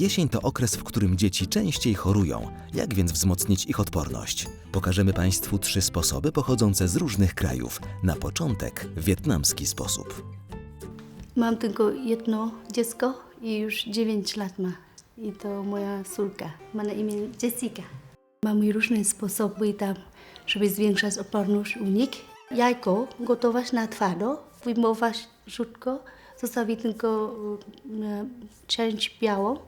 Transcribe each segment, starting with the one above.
Jesień to okres, w którym dzieci częściej chorują. Jak więc wzmocnić ich odporność? Pokażemy Państwu trzy sposoby pochodzące z różnych krajów. Na początek wietnamski sposób. Mam tylko jedno dziecko i już 9 lat ma. I to moja córka. Ma na imię Jessica. Mamy różne sposoby tam, żeby zwiększać odporność u nich. Jajko gotować na twardo, wyjmować rzutko, zostawić tylko e, część białą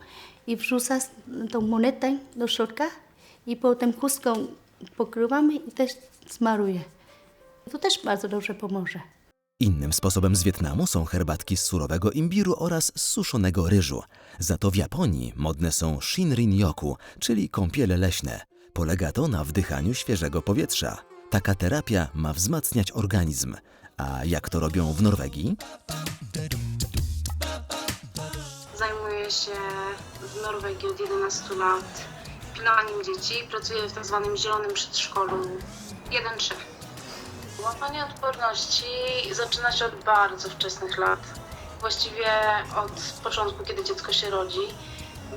i wrzucać tą monetę do środka i potem chustką pokrywamy i też smaruję. To też bardzo dobrze pomoże. Innym sposobem z Wietnamu są herbatki z surowego imbiru oraz z suszonego ryżu. Za to w Japonii modne są shinrin yoku, czyli kąpiele leśne. Polega to na wdychaniu świeżego powietrza. Taka terapia ma wzmacniać organizm. A jak to robią w Norwegii? Zajmuję się w Norwegii od 11 lat pilnowaniem dzieci. Pracuję w tak zwanym zielonym przedszkolu 1-3. Łapanie odporności zaczyna się od bardzo wczesnych lat. Właściwie od początku, kiedy dziecko się rodzi.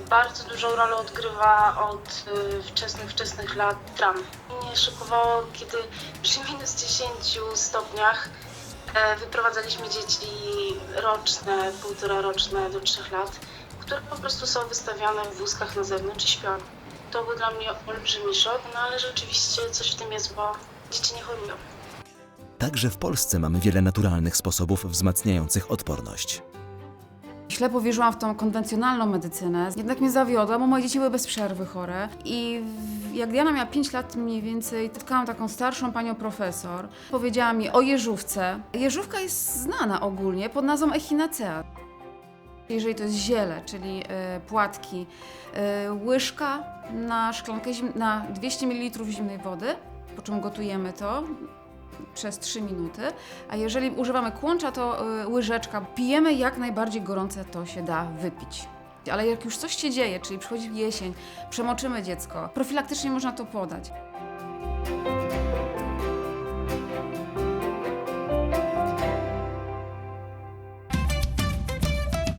Bardzo dużą rolę odgrywa od y, wczesnych, wczesnych lat tram. Mnie szokowało, kiedy przy minus 10 stopniach E, Wyprowadzaliśmy dzieci roczne, półtora roczne do trzech lat, które po prostu są wystawiane w wózkach na zewnątrz i śpią. To był dla mnie olbrzymi szok, no ale rzeczywiście coś w tym jest, bo dzieci nie chorują. Także w Polsce mamy wiele naturalnych sposobów wzmacniających odporność. Ślepo wierzyłam w tą konwencjonalną medycynę, jednak mnie zawiodła, bo moje dzieci były bez przerwy chore. I jak Diana miała 5 lat mniej więcej, spotkałam taką starszą panią profesor. Powiedziała mi o jeżówce. Jeżówka jest znana ogólnie pod nazwą echinacea. Jeżeli to jest ziele, czyli e, płatki, e, łyżka na szklankę, na 200 ml zimnej wody, po czym gotujemy to przez 3 minuty, a jeżeli używamy kłącza, to y, łyżeczka. Pijemy jak najbardziej gorące to się da wypić. Ale jak już coś się dzieje, czyli przychodzi jesień, przemoczymy dziecko, profilaktycznie można to podać.